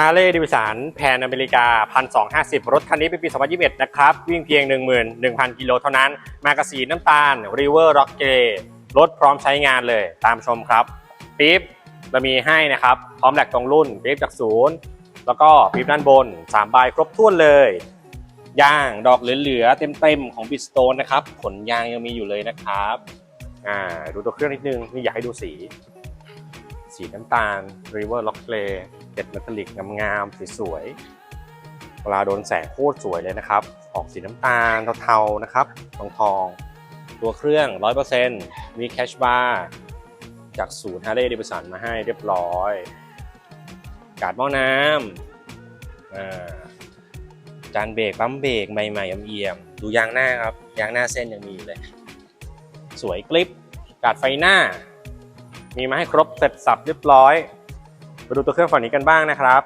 ฮาร์เลย์ดิวิสันแพนอเมริกา 1250 รถคันนี้เป็นปี 2021 นะครับ วิ่งเพียง 11,000 กิโลเท่านั้น มากระสีน้ำตาล River Rock Grey รถพร้อมใช้งานเลยตามชมครับปี๊บเรามีให้นะครับ พร้อมแหลกตรงรุ่นปี๊บจากศูนย์แล้วก็ปี๊บด้านบน 3 ใบครบถ้วนเลยยางดอกเหลือๆเต็มๆของบิสโตนนะครับ ขนยางยังมีอยู่เลยนะครับอ่าดูตัวเครื่องนิดนึงนี่อยากให้ดูสี สีน้ำตาล River Rock Grey เด็ดเมทัลลิกงามๆสวยๆเวลาโดนแสงโคตรสวยเลยนะครับ ออกสีน้ำตาลเทาๆนะครับทองทองตัวเครื่อง 100%มีแคชบาร์จากศูนย์ฮาร์เลย์ดิวสันมาให้เรียบร้อย กาดหม้อน้ำจานเบรกปั๊มเบรกใหม่ๆเอี่ยมๆดูยางหน้าครับ ยางหน้าเส้นยังมีเลย สวยกริปกาดไฟหน้า มีมาให้ครบเสร็จสับเรียบร้อยมาดูตัวเครื่องฝั่งนี้กันบ้างนะครับ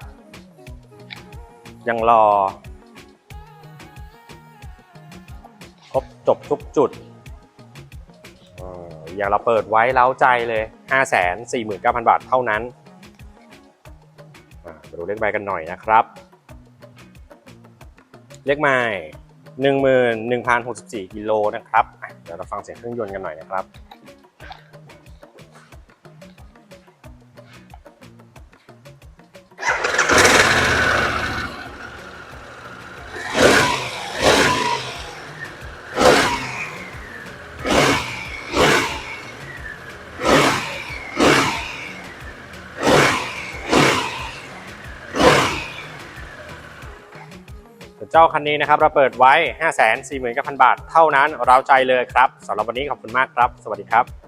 ยังรอ ครบจบทุกจุดอย่างเราเปิดไว้เล้าใจเลย 549,000 บาทเท่านั้นมาดูเลขใบกันหน่อยนะครับ เลขใหม่11,064กิโลนะครับ เดี๋ยวเราฟังเสียงเครื่องยนต์กันหน่อยนะครับ เจ้าคันนี้นะครับเราเปิดไว้ 5 4 9 0 0 0 บาท เท่านั้นเราใจเลยครับสำหรับวันนี้ขอบคุณมากครับ สวัสดีครับ